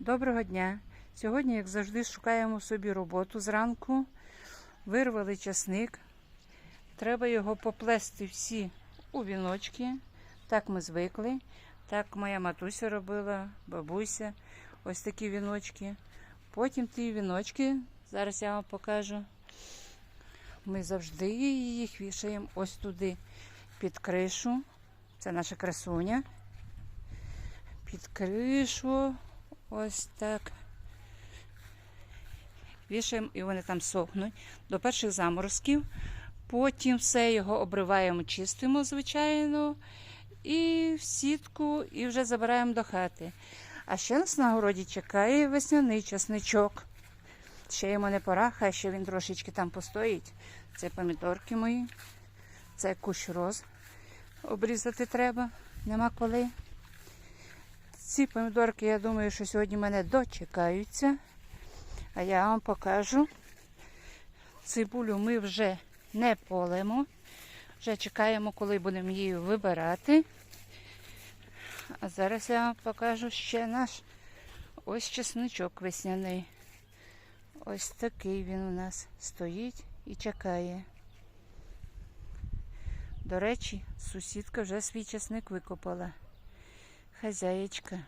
Доброго дня! Сьогодні, як завжди, шукаємо собі роботу зранку. Вирвали часник. Треба його поплести всі у віночки. Так ми звикли. Так моя матуся робила, бабуся. Ось такі віночки. Потім ті віночки, зараз я вам покажу. Ми завжди їх вішаємо ось туди під кришу. Це наша красуня. Під кришу. Ось так. Вішаємо і вони там сохнуть до перших заморозків. Потім все його обриваємо, чистимо, звичайно, і в сітку, і вже забираємо до хати. А ще нас на городі чекає весняний часничок. Ще йому не пора, хай ще він трошечки там постоїть. Це помідорки мої, це кущ роз. Обрізати треба, нема коли. Ці помідорки, я думаю, що сьогодні мене дочекаються. А я вам покажу. Цибулю ми вже не полимо. Вже чекаємо, коли будемо її вибирати. А зараз я вам покажу ще наш ось чесничок весняний. Ось такий він у нас стоїть і чекає. До речі, сусідка вже свій чесник викопала. Хазяєчка.